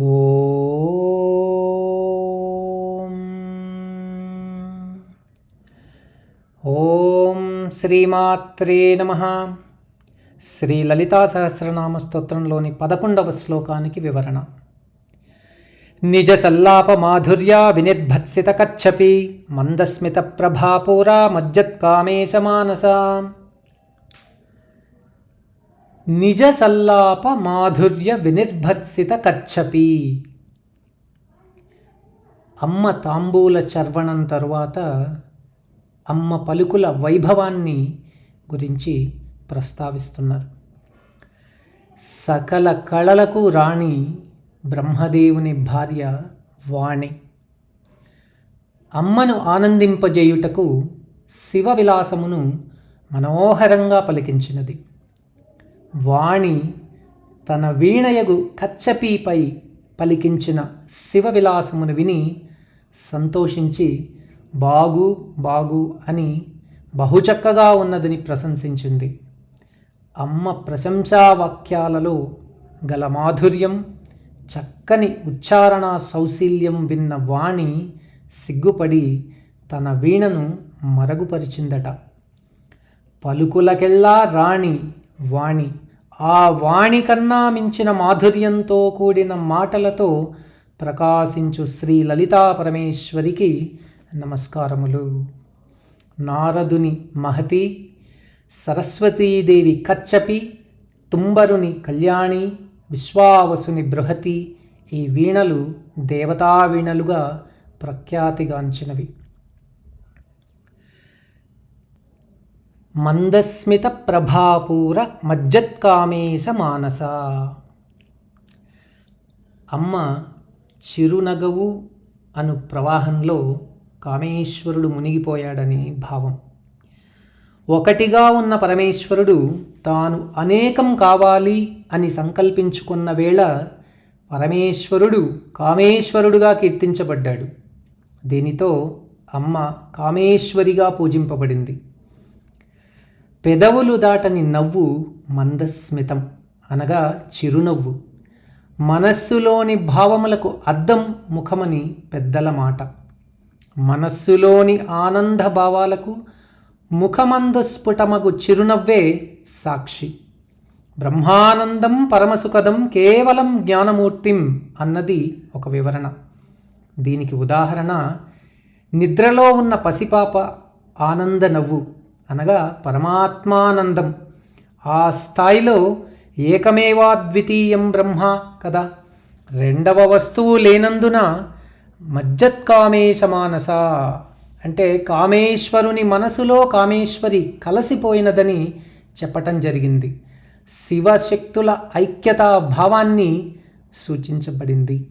ఓం. ఓం శ్రీమాత్రే నమ. శ్రీ లలితా సహస్రనామ స్తోత్రంలోని పదకొండవ శ్లోకానికి వివరణ. నిజ సల్లాప మాధుర్యా వినిర్భత్సిత కచ్చపి మందస్మిత ప్రభాపూరా మజ్జత్కామేశ మానసా. నిజ సల్లాప మాధుర్య వినిర్భత్సిత కచ్చపి అమ్మ తాంబూల చర్వణం తరువాత అమ్మ పలుకుల వైభవాన్ని గురించి ప్రస్తావిస్తున్నారు. సకల కళలకు రాణి బ్రహ్మదేవుని భార్య వాణి. అమ్మను ఆనందింపజేయుటకు శివ విలాసమును మనోహరంగా పలికించినది. వాణి తన వీణయగు కచ్చపీపై పలికించిన శివ విలాసమును విని సంతోషించి బాగు బాగు అని బహుచక్కగా ఉన్నదని ప్రశంసించింది. అమ్మ ప్రశంసా వాక్యాలలో గల మాధుర్యం చక్కని ఉచ్చారణ సౌశీల్యం విన్న వాణి సిగ్గుపడి తన వీణను మరుగుపరిచిందట. పలుకులకెల్లా రాణి వాణి. ఆ వాణి కన్నా మించిన మాధుర్యంతో కూడిన మాటలతో ప్రకాశించు శ్రీ లలితా పరమేశ్వరికి నమస్కారములు. నారదుని మహతి సరస్వతీదేవి కచ్చపి తుంబరుని కళ్యాణి విశ్వావసుని బృహతి ఈ వీణలు దేవతా వీణలుగా ప్రఖ్యాతిగాంచినవి. మందస్మిత ప్రభాపూర మజ్జత్కామేశ మానస అమ్మ చిరునగవు అను ప్రవాహంలో కామేశ్వరుడు మునిగిపోయాడని భావం. ఒకటిగా ఉన్న పరమేశ్వరుడు తాను అనేకం కావాలి అని సంకల్పించుకున్న వేళ పరమేశ్వరుడు కామేశ్వరుడుగా కీర్తించబడ్డాడు. దీనితో అమ్మ కామేశ్వరిగా పూజింపబడింది. పెదవులు దాటని నవ్వు మందస్మితం. అనగా చిరునవ్వు. మనస్సులోని భావములకు అద్దం ముఖమని పెద్దల మాట. మనస్సులోని ఆనంద భావాలకు ముఖమందు స్ఫుటమగు చిరునవ్వే సాక్షి. బ్రహ్మానందం పరమసుఖదం కేవలం జ్ఞానమూర్తిం అన్నది ఒక వివరణ. దీనికి ఉదాహరణ నిద్రలో ఉన్న పసిపాప ఆనంద నవ్వు. అనగా పరమాత్మానందం. ఆ స్థాయిలో ఏకమేవాద్వితీయం బ్రహ్మ కదా. రెండవ వస్తువు లేనందున మజ్జత్కామేశ మానస. అంటే కామేశ్వరుని మనసులో కామేశ్వరి కలసిపోయినదని చెప్పటం జరిగింది. శివశక్తుల ఐక్యతా భావాన్ని సూచించబడింది.